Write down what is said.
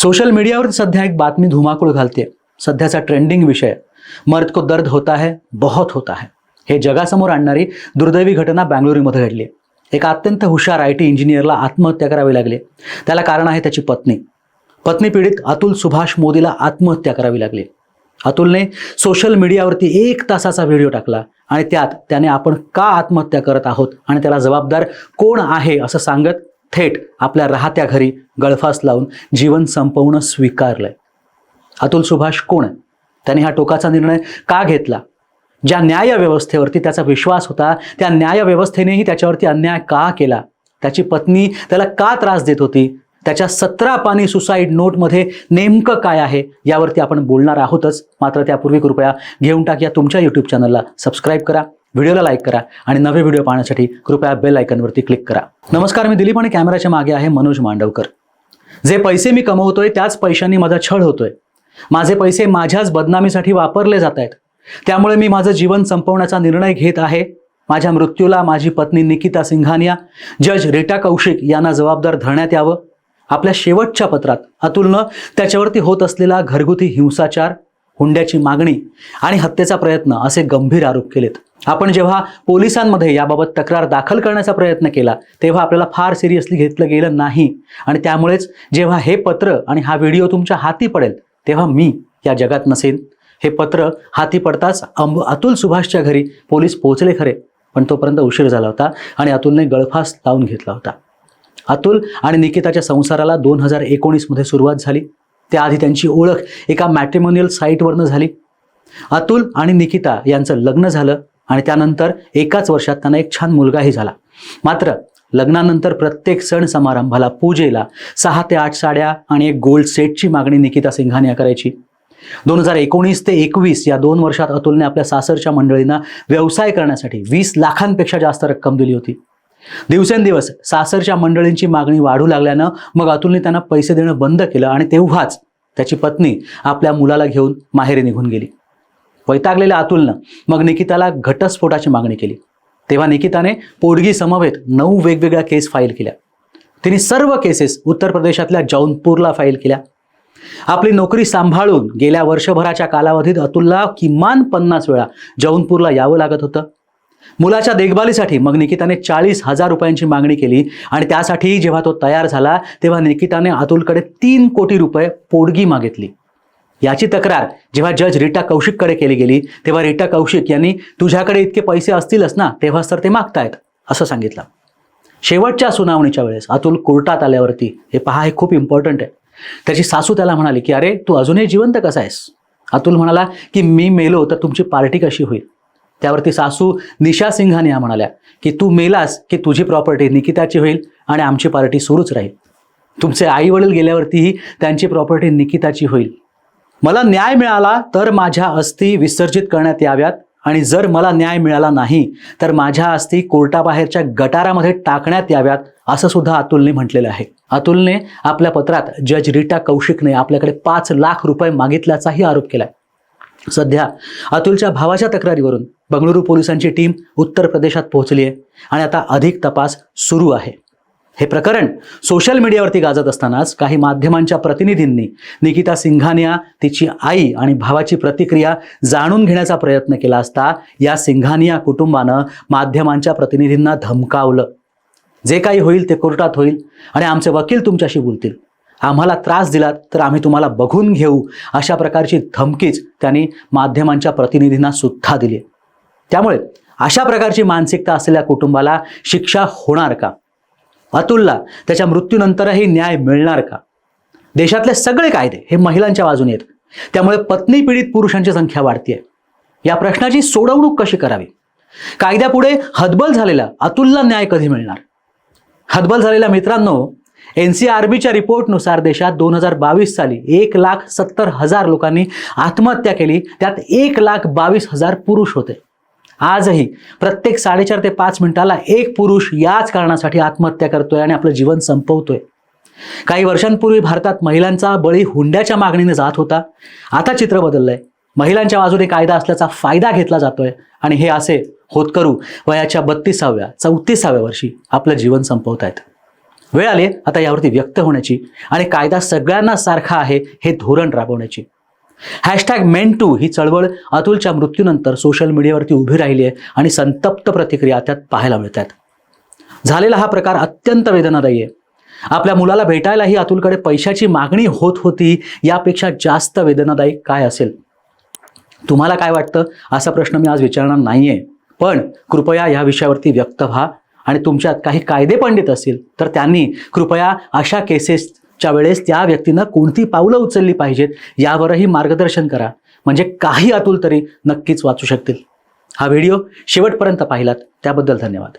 Social मीडियावर सध्या एक बातमी धुमाकूळ घालते. सध्याचा ट्रेंडिंग विषय. मर्द को दर्द होता है बहुत होता है. हे जगासमोर आणणारी दुर्दैवी घटना बँगळुरूमध्ये घडली. एका अत्यंत हुशार आय टी इंजिनियरला आत्महत्या करावी लागली. त्याला कारण आहे त्याची पत्नी. पत्नी पीडित अतुल सुभाष मोदीला आत्महत्या करावी लागली. अतुलने सोशल मीडियावरती एक तासाचा व्हिडिओ टाकला आणि त्यात त्याने आपण का आत्महत्या करत आहोत आणि त्याला जबाबदार कोण आहे असं सांगत थेट आपल्या राहत्या घरी गळफास लावून जीवन संपवणं स्वीकारलंय. अतुल सुभाष कोण आहे? त्याने हा टोकाचा निर्णय का घेतला? ज्या न्यायव्यवस्थेवरती त्याचा विश्वास होता त्या न्यायव्यवस्थेनेही त्याच्यावरती अन्याय का केला? त्याची पत्नी त्याला का त्रास देत होती? त्याच्या सतरा पानी सुसाईड नोटमध्ये नेमकं काय आहे यावरती आपण बोलणार आहोतच. मात्र त्यापूर्वी कृपया घेऊन टाक या तुमच्या यूट्यूब चॅनलला सबस्क्राईब करा. व्हिडिओला लाईक करा आणि नवे व्हिडिओ पाहण्यासाठी कृपया बेल आयकनवरती क्लिक करा. नमस्कार मी दिलीप आणि कॅमेऱ्याच्या मागे आहे मनोज मांडवकर. जे पैसे मी कमवतोय त्याच पैशांनी माझा छळ होतोय. माझे पैसे माझ्याच बदनामीसाठी वापरले जात आहेत. त्यामुळे मी माझं जीवन संपवण्याचा निर्णय घेत आहे. माझ्या मृत्यूला माझी पत्नी निकिता सिंघानिया जज रेटा कौशिक यांना जबाबदार धरण्यात यावं. आपल्या शेवटच्या पत्रात अतुलनं त्याच्यावरती होत असलेला घरगुती हिंसाचार हुंड्याची मागणी आणि हत्येचा प्रयत्न असे गंभीर आरोप केलेत. आपण जेव्हा पोलिसांमध्ये याबाबत तक्रार दाखल करण्याचा प्रयत्न केला तेव्हा आपल्याला फार सिरियसली घेतलं गेलं नाही. आणि त्यामुळेच जेव्हा हे पत्र आणि हा व्हिडिओ तुमच्या हाती पडेल तेव्हा मी या जगात नसेन. हे पत्र हाती पडताच अंब अतुल सुभाषच्या घरी पोलीस पोहोचले खरे पण तोपर्यंत उशीर झाला होता आणि अतुलने गळफास लावून घेतला होता. अतुल आणि निकिताच्या संसाराला दोन हजार एकोणीसमध्ये सुरुवात झाली. त्याआधी त्यांची ओळख एका मॅट्रिमोनियल साईटवरनं झाली. अतुल आणि निकिता यांचं लग्न झालं. आणि त्यानंतर एकाच वर्षात त्यांना एक छान मुलगाही झाला. मात्र लग्नानंतर प्रत्येक सण समारंभाला पूजेला सहा ते आठ साड्या आणि एक गोल्ड सेटची मागणी निकिता सिंघानिया करायची. दोन हजार एकोणीस ते एकवीस या दोन वर्षात अतुलने आपल्या सासरच्या मंडळींना व्यवसाय करण्यासाठी वीस लाखांपेक्षा जास्त रक्कम दिली होती. दिवसेंदिवस सासरच्या मंडळींची मागणी वाढू लागल्यानं मग अतुलने त्यांना पैसे देणं बंद केलं आणि तेव्हाच त्याची पत्नी आपल्या मुलाला घेऊन माहेरी निघून गेली. वैतागलेल्या अतुलनं मग निकिताला घटस्फोटाची मागणी केली. तेव्हा निकिताने पोडगी समवेत नऊ वेगवेगळ्या केस फाईल केल्या. तिने सर्व केसेस उत्तर प्रदेशातल्या जौनपूरला फाईल केल्या. आपली नोकरी सांभाळून गेल्या वर्षभराच्या कालावधीत अतुलला किमान पन्नास वेळा जौनपूरला यावं लागत होतं. मुलाच्या देखभालीसाठी मग निकिताने चाळीस हजार रुपयांची मागणी केली आणि त्यासाठी जेव्हा तो तयार झाला तेव्हा निकिताने अतुलकडे तीन कोटी रुपये पोडगी मागितली. याची तक्रार जेव्हा जज रिटा कौशिककडे केली गेली तेव्हा रिटा कौशिक यांनी तुझ्याकडे इतके पैसे असतीलच ना तेव्हाच तर ते मागतायत असं सांगितलं. शेवटच्या सुनावणीच्या वेळेस अतुल कोर्टात आल्यावरती हे पहा हे खूप इम्पॉर्टंट आहे. त्याची सासू त्याला म्हणाली की अरे तू अजूनही जिवंत कसा आहेस? अतुल म्हणाला की मी मेलो तर तुमची पार्टी कशी होईल? त्यावरती सासू निशा सिंघानिया म्हणाल्या की तू मेलास की तुझी प्रॉपर्टी निकिताची होईल आणि आमची पार्टी सुरूच राहील. तुमचे आई वडील गेल्यावरतीही त्यांची प्रॉपर्टी निकिताची होईल. मला न्याय मिळाला तर माझ्या अस्थी विसर्जित करण्यात याव्यात. आणि जर मला न्याय मिळाला नाही तर माझ्या अस्थी कोर्टाबाहेरच्या गटारामध्ये टाकण्यात याव्यात असं सुद्धा अतुलने म्हटलेलं आहे. अतुलने आपल्या पत्रात जज रिटा कौशिकने आपल्याकडे पाच लाख रुपये मागितल्याचाही आरोप केलाय. सध्या अतुलच्या भावाच्या तक्रारीवरून बंगळुरू पोलिसांची टीम उत्तर प्रदेशात पोहोचली आहे आणि आता अधिक तपास सुरू आहे. हे प्रकरण सोशल मीडियावरती गाजत असतानाच काही माध्यमांच्या प्रतिनिधींनी निकिता सिंघानिया तिची आई आणि भावाची प्रतिक्रिया जाणून घेण्याचा प्रयत्न केला असता या सिंघानिया कुटुंबानं माध्यमांच्या प्रतिनिधींना धमकावलं. जे काही होईल ते कोर्टात होईल आणि आमचे वकील तुमच्याशी बोलतील. आम्हाला त्रास दिलात तर आम्ही तुम्हाला बघून घेऊ अशा प्रकारची धमकीच त्यांनी माध्यमांच्या प्रतिनिधींना सुद्धा दिली त्यामुळे अशा प्रकारची मानसिकता असलेल्या कुटुंबाला शिक्षा होणार का? अतुलला त्याच्या मृत्यूनंतरही न्याय मिळणार का? देशातले सगळे कायदे हे महिलांच्या बाजूने आहेत. त्यामुळे पत्नी पीडित पुरुषांची संख्या वाढतीये. या प्रश्नाची सोडवणूक कशी करावी? कायद्यापुढे हतबल झालेला अतुलला न्याय कधी मिळणार? हतबल झालेल्या मित्रांनो एन सी आर बीच्या रिपोर्टनुसार देशात दोन हजार बावीस साली एक लाख सत्तर हजार लोकांनी आत्महत्या केली. त्यात एक लाख बावीस हजार पुरुष होते. आजही प्रत्येक साडेचार ते पाच मिनिटाला एक पुरुष याच कारणासाठी आत्महत्या करतोय आणि आपलं जीवन संपवतोय. काही वर्षांपूर्वी भारतात महिलांचा बळी हुंड्याच्या मागणीने जात होता. आता चित्र बदललंय. महिलांच्या बाजूने कायदा असल्याचा फायदा घेतला जातोय आणि हे असे होतकरू वयाच्या बत्तीसाव्या चौतीसाव्या वर्षी आपलं जीवन संपवतायत. वेळ आली आता यावरती व्यक्त होण्याची आणि कायदा सगळ्यांना सारखा आहे हे धोरण राबवण्याची. हॅशटॅग मेन टू ही चळवळ अतुलच्या मृत्यूनंतर सोशल मीडियावरती उभी राहिली आहे आणि संतप्त प्रतिक्रिया त्यात पाहायला मिळतात. झालेला हा प्रकार अत्यंत वेदनादायी आहे. आपल्या मुलाला भेटायलाही अतुलकडे पैशाची मागणी होत होती यापेक्षा जास्त वेदनादायी काय असेल? तुम्हाला काय वाटतं? असा प्रश्न मी आज विचारणार नाहीये. पण कृपया या विषयावरती व्यक्त व्हा आणि तुमच्यात काही कायदे पंडित असतील तर त्यांनी कृपया अशा केसेस च्या वेळेस त्या व्यक्तीनं कोणती पावलं उचलली पाहिजेत यावरही मार्गदर्शन करा. म्हणजे काही अतुल तरी नक्कीच वाचू शकतील. हा व्हिडिओ शेवटपर्यंत पाहिलात. त्याबद्दल धन्यवाद.